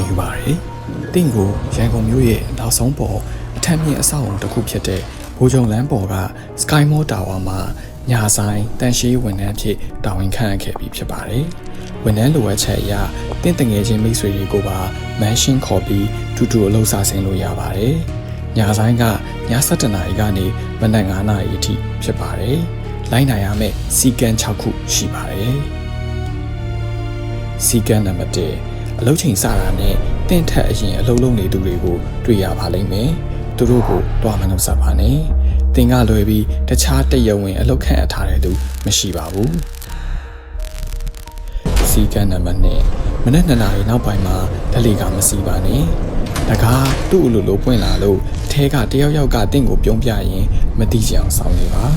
ဝန်ယူပါတယ်။တင့်ကိုရန်ကုန်မြို့ရဲ့နောက်ဆုံးပေါ်အထက်မြင့်အဆောက်အုံတစ်ခုဖြစ်တဲ့ဘိုးချုံလမ်းပေါ်က Sky Mall Tower မှာညာဆိုင်တန်ရှိဝန်ထမ်းဖြစ်တာဝန်ခံရခဲ့ပြီးဖြစ်ပါတယ်။ဝန်ထမ်းလိုအပ်ချက်အရတင့်တငယ်ချင်းမိတ်ဆွေတွေကိုပါမန်ရှင်းခေါ်ပြီးတူတူအလုပ်စားဆင်းလို့ရပါတယ်။ညာဆိုင်ကည7:00နာရီကနေမနက်9:00နာရီအထိဖြစ်ပါတယ်။လိုင်းနိုင်ရမယ့်စီကံ6ခုရှိပါတယ်။စီကံနံပါတ်1 အလုပ်ချိန်စတာနဲ့တင့်ထက်အရင်အလုပ်လုပ်နေသူတွေကိုတွေ့ရပါလိမ့်မယ်။သူတို့ကိုတွားမနှုတ်ဆက်ပါနဲ့။တင်ကလွယ်ပြီးတခြားတရဝင် အလုပ်ခန့်အပ်ထားတဲ့သူမရှိပါဘူး။စီကံနံပါတ်2မနက်2နာရီနောက်ပိုင်းမှာဓလေကမစီပါနဲ့။တကားသူ့အလိုလိုပွင့်လာလို့အထဲကတယောက်ယောက်ကတင့်ကိုပြုံးပြရင်မတိချင်အောင်ဆောင်နေပါ။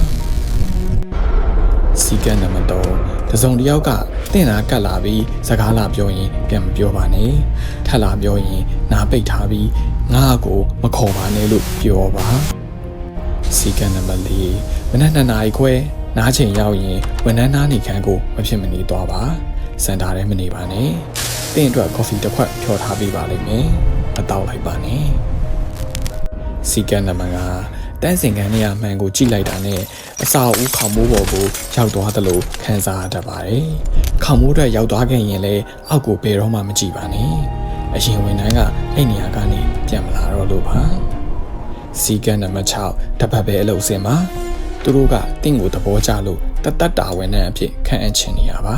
စီကံနံပါတ်3 တစုံတစ်ယောက်ကတင့်နာကတ်လာပြီးစကားလာပြောရင်ပြန်မပြောပါနဲ့ထပ်လာပြောရင်နားပိတ်ထားပြီးငါ့ကိုမခေါ်ပါနဲ့လို့ပြောပါစီကံနံပါတ်4မနက်2နာရီခွဲနားချိန်ရောက်ရင်ဝန်ထမ်းနားနေခန်းကိုမဖြစ်မနေသွားပါစင်တာထဲမနေပါနဲ့တင့်အတွက်ကော်ဖီတစ်ခွက်ဖြော်ထားပေးပါလိမ့်မယ်မတောက်လိုက်ပါနဲ့စီကံနံပါတ်5 တန်းစင်ကန်နေရမှန်ကိုကြည့်လိုက်တာနဲ့အစာအုပ်ခေါမိုးပေါ်ကိုရောက်သွားသလိုခံစားရတတ်ပါတယ်။ခေါမိုးအတွက်ရောက်သွားခဲ့ရင်လည်းအောက်ကိုဘယ်တော့မှမကြည့်ပါနဲ့။အရင်ဝန်ထမ်းကအဲ့နေရာကနေပြန်မလာတော့လို့ပါ။စီကံနံပါတ်6တပတ်ပဲအလုပ်စင်ပါ။သူတို့ကတင့်ကိုသဘောကျလို့တတ်တတ်တာဝန်နဲ့အဖြစ်ခံအပ်ချင်နေရပါ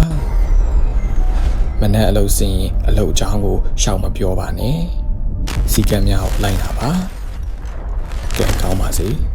။မနေ့အလုပ်စင်ရင်အလုပ်အကြောင်းကိုရှောင်မပြောပါနဲ့။စီကံများကိုလိုက်တာပါ။ ကဲကောင်းပါစေ။